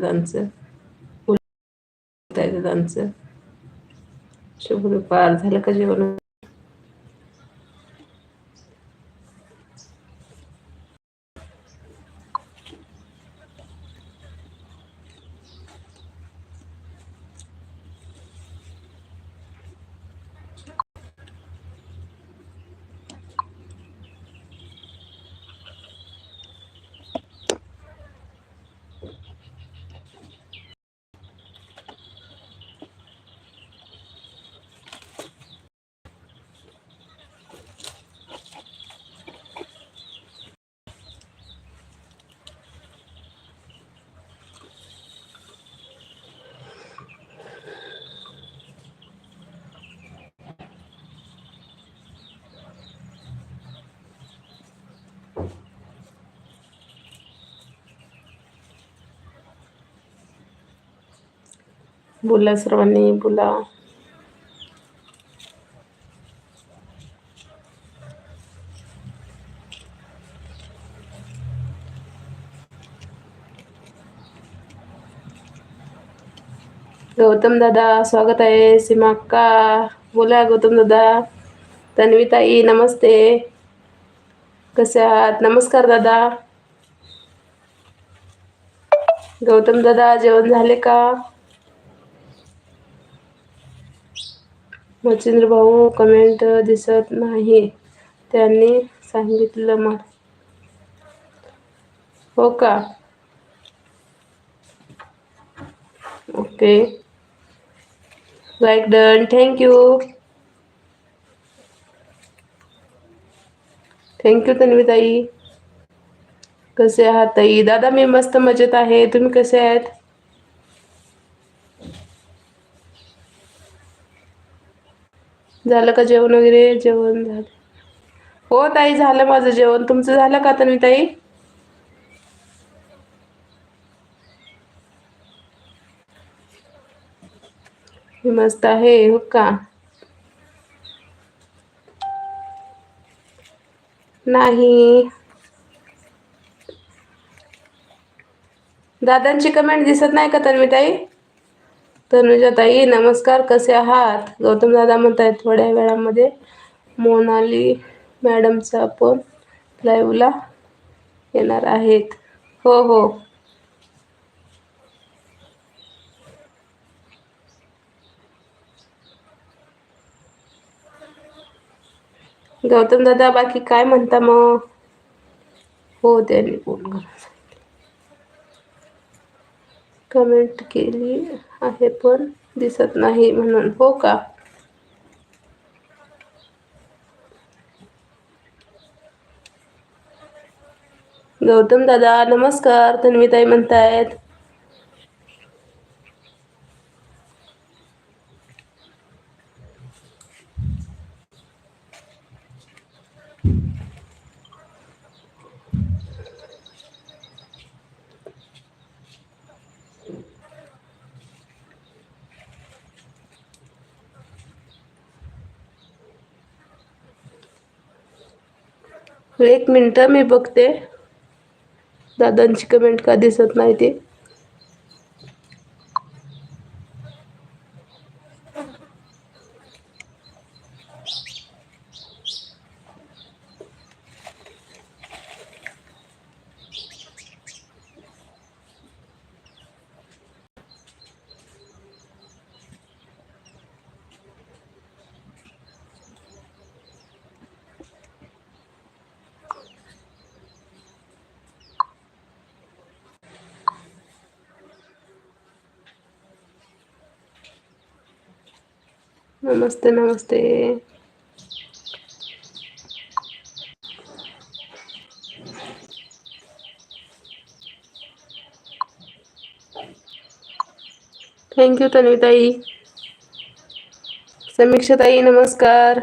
दादांचं आहे दादांचं शुभ दुपार झालं का जेवण? बोला सर्वांनी बोला. गौतम दादा स्वागत आहे. सीमा अक्का बोला गौतम दादा. तन्वी ताई नमस्ते. कसे आहात? नमस्कार दादा. गौतम दादा जेवण झाले का? मच्छिंद्र भाऊ कमेंट दिसत नाही. त्यांनी सांगितलं मग हो का? Okay like done thank you thank you Tanvi ताई कसे आहात ताई? दादा मी मस्त मजेत आहे. तुम्ही कसे आहेत? झालं का जेवण वगैरे? जेवण झालं. हो ताई झालं माझं जेवण. तुमचं झालं का तन्वी ताई? मस्त आहे हो का? नाही. दादांची कमेंट दिसत नाही का तन्वी ताई? तनुजाताई नमस्कार. कसे आहात? गौतम दादा म्हणतायत थोड्या वेळामध्ये. मोनाली मॅडमचा पण लाईव्हला येणार आहेत. हो हो. गौतम दादा बाकी काय म्हणता मग? हो त्यांनी फोन करा. कमेंट केली आहे पण दिसत नाही म्हणून. हो का? गौतम दादा नमस्कार. तन्वीताई म्हणतायत. एक मिनटं मी बघते. दादांची कमेंट का दिसत नाही ते. नमस्ते नमस्ते थँक्यू तन्वीताई समीक्षाताई नमस्कार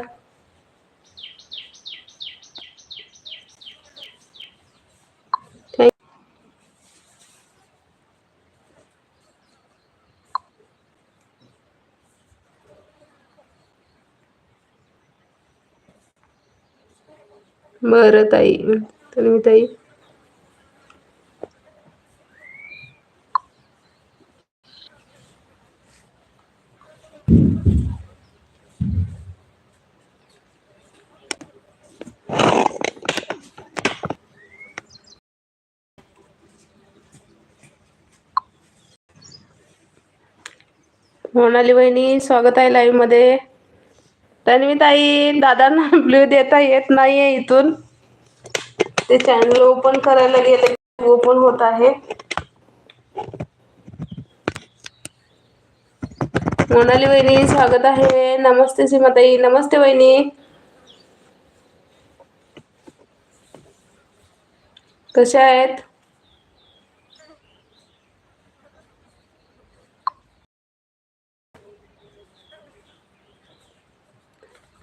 बरं ताई. तर मी ताई मोनाली बहिणी स्वागत आहे लाईव्हमध्ये. तन्वी ताई दादांना ब्ल्यू देता येत नाहीये इथून. ते चॅनल ओपन करायला गेले ओपन होत आहे. मोनाली वहिनी स्वागत आहे. नमस्ते सीमाताई. नमस्ते वहिनी. कशा आहेत?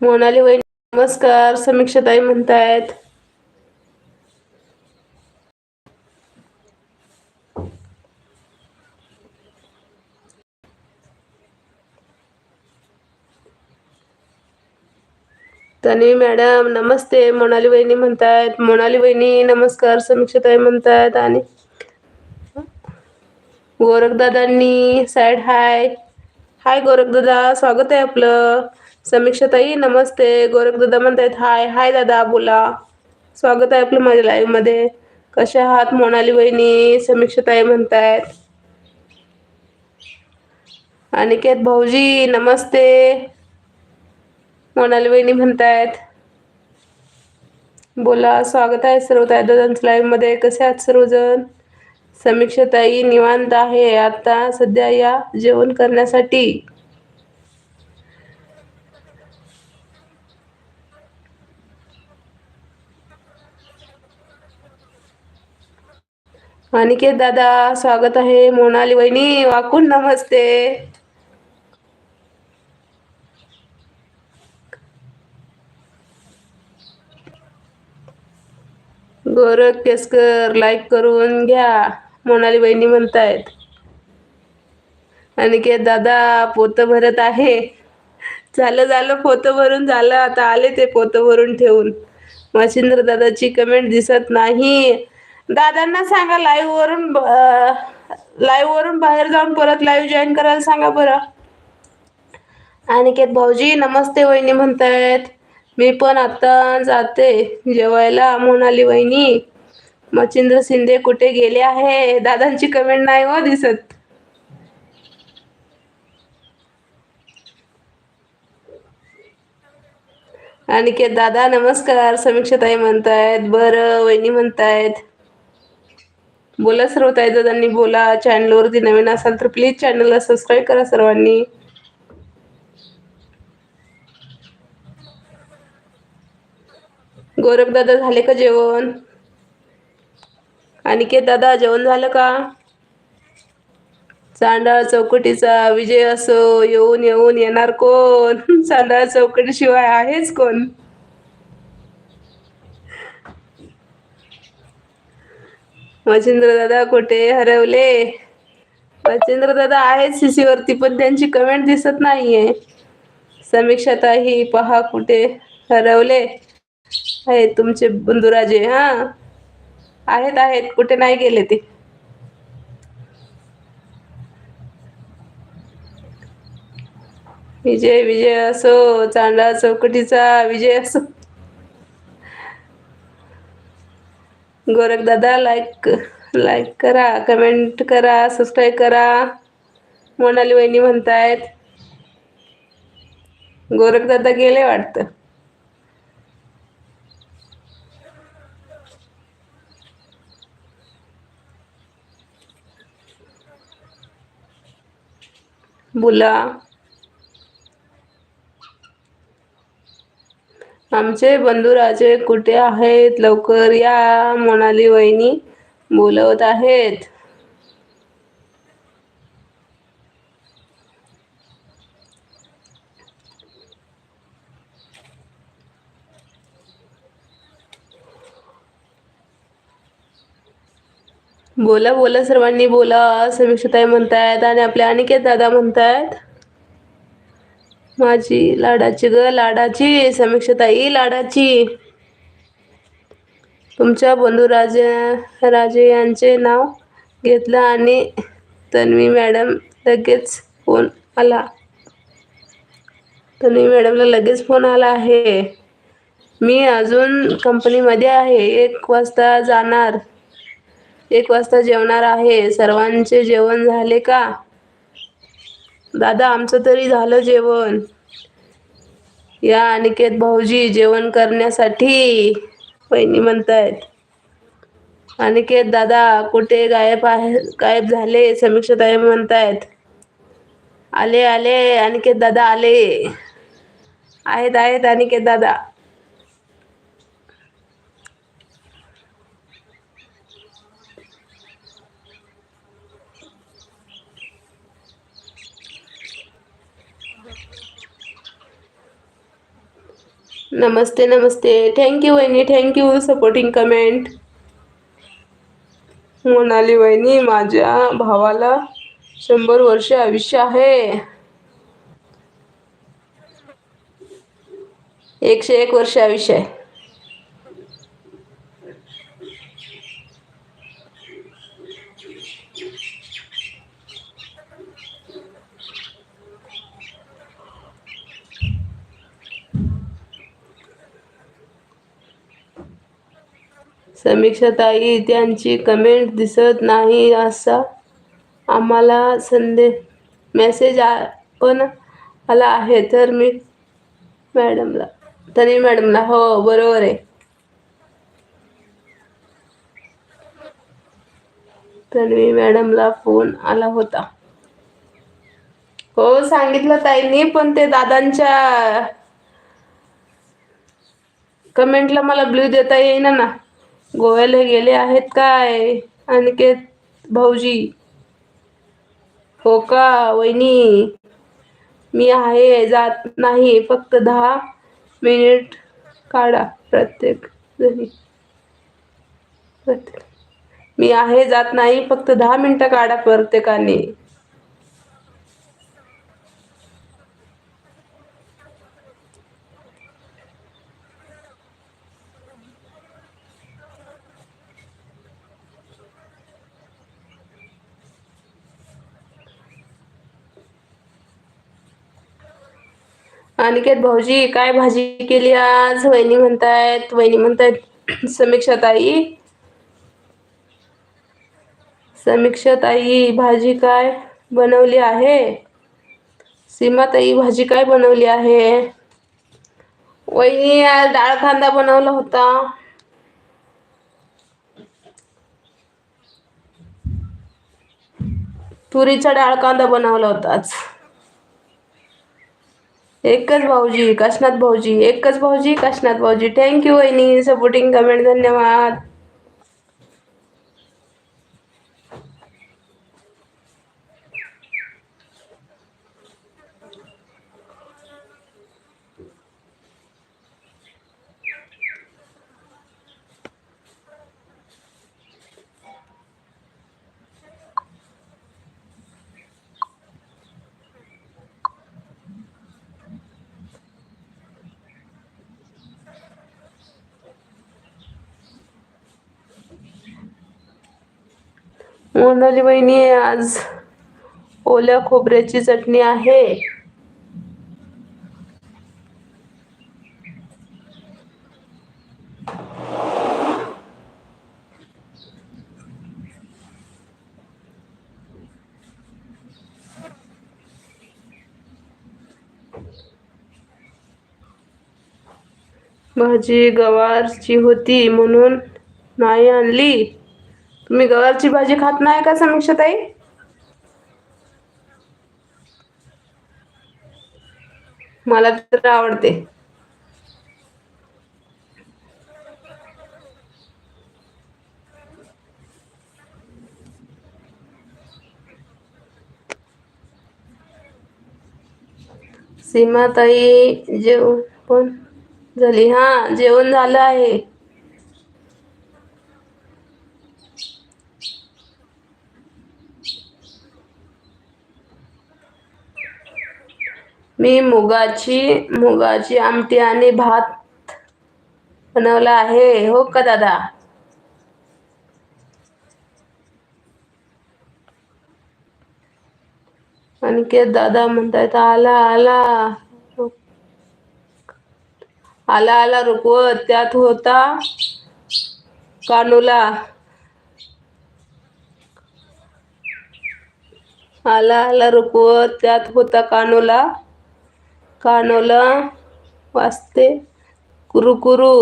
मोनाली वहिनी नमस्कार. समीक्षाताई म्हणतायत. तनी मॅडम नमस्ते. मोनाली वहिनी म्हणतायत. मोनाली वहिनी नमस्कार. समीक्षाताई म्हणतायत आणि गोरखदादांनी साईड हाय हाय गोरखदादा स्वागत आहे आपलं. समीक्षाताई नमस्ते. गोरखदादा म्हणतायत हाय हाय दादा बोला. स्वागत आहे आपलं माझ्या लाईव्हमध्ये कशा आहात मोनाली वहिनी? समीक्षाताई म्हणतायत. अनिकेत भाऊजी नमस्ते. मोनाली वहिनी म्हणतायत बोला स्वागत आहे सर्व दादांचं लाईव्हमध्ये कसे आहात सर्वजण? समीक्षाताई निवांत आहे. आता सध्या या जेवण करण्यासाठी. अनिकेत दादा स्वागत आहे. मोनाली वहिनी वाकून नमस्ते. गोरख केसकर लाईक करून घ्या मोनाली बहिणी म्हणतायत. अनिकेत दादा पोत भरत आहे. झालं झालं पोतं भरून झालं. आता आले ते पोतं भरून ठेवून. मच्छिंद्र दादाची कमेंट दिसत नाही. दादांना सांगा लाईव्ह वरून लाईव्ह वरून बाहेर जाऊन परत लाईव्ह जॉईन करायला सांगा बरं. अनिकेत भाऊजी नमस्ते वहिनी म्हणतायत. मी पण आता जाते जेवायला. मोनाली वहिनी मच्छिंद्र शिंदे कुठे गेले आहे? दादांची कमेंट नाही हो दिसत. अनिकेत दादा नमस्कार. समीक्षाताई म्हणतायत बरं. वहिनी म्हणतायत बोला सर्व ताई दादांनी बोला. चॅनलवरती नवीन असाल तर प्लीज चॅनलला सबस्क्राईब करा सर्वांनी. गोरख दादा झाले का जेवण? अनिकेत दादा जेवण झालं का? चांडाळ चौकटीचा विजय असो येऊन येऊन येणार कोण? चांडाळ चौकटी शिवाय आहेच कोण? मच्छिंद्र दादा कुठे? हरवले. मच्छिंद्र दादा आहेत सीसीवरती पण त्यांची कमेंट दिसत नाहीये. समीक्षाताही पहा कुठे? हरवले. आहेत तुमचे बंधुराजे हा. आहेत आहेत. कुठे नाही गेले ते. विजय विजय असो चांडा चौकटीचा विजय असो. गोरख दादा लाईक लाईक करा कमेंट करा सबस्क्राईब करा. मोनाली वहिनी म्हणतायत गोरख दादा गेले वाटतं. बोला. आमचे बंधुराजे कुठे आहेत? लवकर या मोनाली वहिनी. बोलवत आहेत. बोला बोला सर्वांनी बोला. समीक्षताई म्हणतायत आणि आपले अनिकेत दादा म्हणतायत. माझी लाडाची ग लाडाची. समीक्षताई लाडाची. तुमच्या बंधू राजे राजे यांचे नाव घेतलं आणि तन्वी मॅडम लगेच फोन आला. तन्वी मॅडमला लगेच फोन आला आहे. मी अजून कंपनीमध्ये आहे. एक वाजता जाणार. एक वाजता जेवणार आहे. सर्वांचे जेवण झाले का? दादा आमचं तरी झालं जेवण. या अनिकेत भाऊजी जेवण करण्यासाठी पहिनी म्हणतायत. अनिकेत दादा कुठे गायब आहे? गायब झाले समीक्षा ताई म्हणतायत. आले आले अनिकेत दादा आले. आहेत आहेत अनिकेत दादा. नमस्ते नमस्ते. थँक्यू वहिनी. Thank you supporting comment Monali वहिनी माझ्या भावाला शंभर वर्ष आयुष्य आहे. एकशे एक वर्ष आयुष्य आहे. समीक्षाताई त्यांची कमेंट दिसत नाही असा आम्हाला संदेश मेसेज आ पण आला आहे. तर मी मॅडमला तरी मॅडमला हो बरोबर आहे. तन्वी मॅडमला फोन आला होता. हो सांगितलं ताईंनी पण ते दादांच्या कमेंटला मला ब्ल्यू देता येईना ना. गोव्याला गेले आहेत काय? अनिकेत भाऊजी. हो का वहिनी? मी आहे जात नाही फक्त दहा मिनिट काढा प्रत्येक जणी. प्रत्येक. मी आहे जात नाही फक्त दहा मिनिटं काढा प्रत्येकाने. अनिकेत भाऊजी काय भाजी केली आज? वहिनी म्हणतायत वहिनी म्हणतायत समीक्षा ताई समीक्षा ताई भाजी काय बनवली आहे? सीमाताई भाजी काय बनवली आहे? वहिनी आज डाळ कांदा बनवला होता. तुरीचा डाळ कांदा बनवला होता आज. एकच भाऊजी काशनाथ भाऊजी एकच भाऊजी काशनाथ भाऊजी. थँक्यू वहिनी. सपोर्टिंग कमेंट धन्यवाद. मोनाली वहिनी आज ओल्या खोबऱ्याची चटणी आहे. भाजी गवारची होती म्हणून नाही आणली. तुम्ही गवारची भाजी खात नाही का समीक्षाताई? मला तर आवडते. सीमाताई जेवण पण झाली. हा जेवण झालं आहे. मी मुगाची मुगाची आमटी आणि भात बनवला आहे. हो का दादा? आणखी दादा म्हणतायत आला आला. आला आला रुकवत. त्यात होता कानूला. आला आला रुकवत. त्यात होता कानोला. कानोला वाजते. कुरुकुरू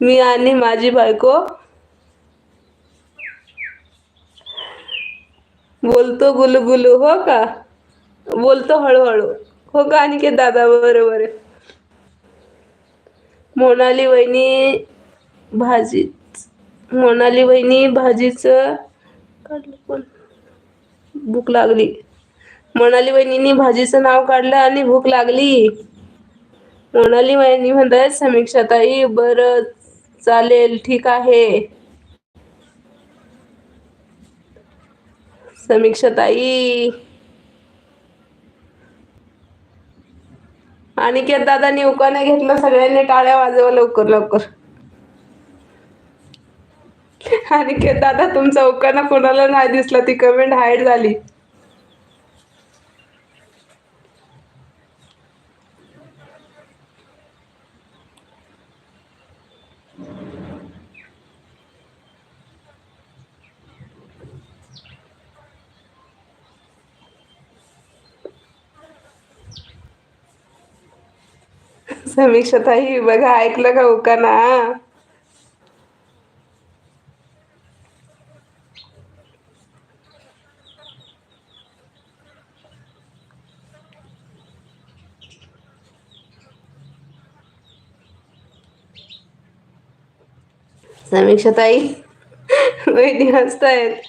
मी आणि माझी बायको बोलतो गुलू हो का? बोलतो हळूहळू. हो का अनिकेत दादा? बरोबर मोनाली वहिनी भाजी मोनाली वहिनी भाजीचं पण. भूक लागली. मोनाली वहिनी भाजीचं नाव काढलं आणि भूक लागली. मोनाली वहिनी म्हणतात समीक्षाताई बर चालेल ठीक आहे. समीक्षाताई की दादा उकाने घेतलं सगळ्यांनी टाळ्या वाजवा लवकर लवकर. अनिकेत दादा तुमचा उकाना कोणाला नाही दिसला ती कमेंट हाईड झाली. समीक्षाताई बघा ऐकलं का उकाना? समीक्षाताई वहिनी हसतायत.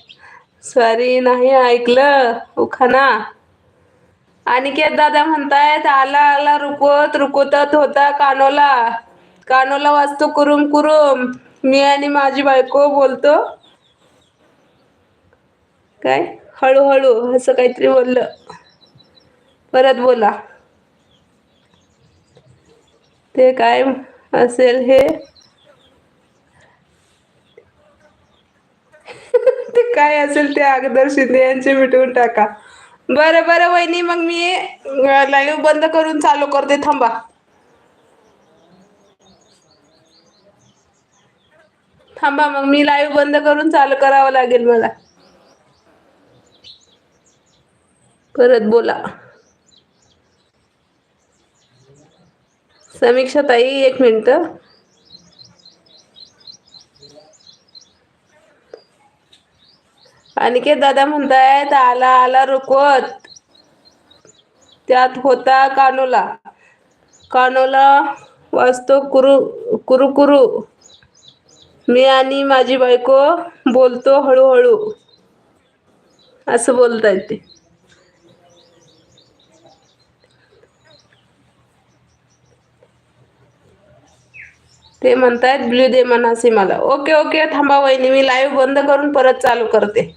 सॉरी नाही ऐकलं उखाना अनिकेत दादा म्हणतायत आला आला रुकवत रुकवतत होता कानोला. कानोला वाजतो कुरुम कुरुम. मी आणि माझी बायको बोलतो. काय? हळूहळू असं काहीतरी बोललं. परत बोला. ते काय असेल हे? ते काय असेल ते अगदर शिंदे यांचे मिटवून टाका. बरं बरं वहिनी मग मी लाईव्ह बंद करून चालू करते थांबा. थांबा मग मी लाईव्ह बंद करून चालू करावं लागेल मला. परत बोला. समीक्षा ताई एक मिनिट. अनिकेत दादा म्हणतायत आला आला रुकवत त्यात होता कानोला. कानोला वाजतो कुरु कुरु कुरु. मी आणि माझी बायको बोलतो हळूहळू. असं बोलतायत ते. ते म्हणतायत ब्ल्यू दे मनासी मला. ओके ओके थांबा वहिनी मी लाईव्ह बंद करून परत चालू करते.